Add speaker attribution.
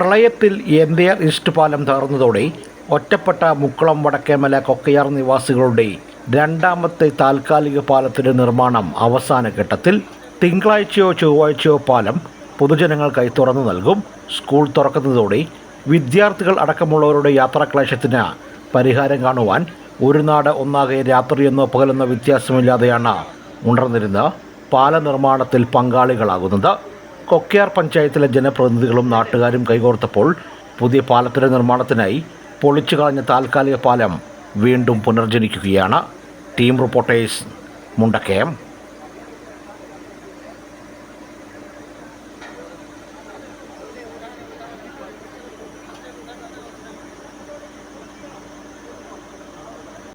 Speaker 1: പ്രളയത്തിൽ എന്തേർ ഈസ്റ്റ് പാലം തകർന്നതോടെ ഒറ്റപ്പെട്ട മുക്കുളം വടക്കേമല കൊക്കയാർ നിവാസികളുടെ രണ്ടാമത്തെ താൽക്കാലിക പാലത്തിന്റെ നിർമ്മാണം അവസാന ഘട്ടത്തിൽ തിങ്കളാഴ്ചയോ ചൊവ്വാഴ്ചയോ പാലം പൊതുജനങ്ങൾക്കായി തുറന്നു നൽകും. സ്കൂൾ തുറക്കുന്നതോടെ വിദ്യാർത്ഥികൾ അടക്കമുള്ളവരുടെ യാത്രാക്ലേശത്തിന് പരിഹാരം കാണുവാൻ ഒരു നാട് ഒന്നാകെ രാത്രിയെന്നോ പകലെന്നോ വ്യത്യാസമില്ലാതെയാണ് ഉണർന്നിരുന്ന പാല നിർമ്മാണത്തിൽ പങ്കാളികളാകുന്നത്. കൊക്കയാർ പഞ്ചായത്തിലെ ജനപ്രതിനിധികളും നാട്ടുകാരും കൈകോർത്തപ്പോൾ പുതിയ പാലത്തിന്റെ നിർമ്മാണത്തിനായി പൊളിച്ചു കളഞ്ഞ താൽക്കാലിക പാലം വീണ്ടും പുനർജനിക്കുകയാണ്. Team reporters Mundakayam.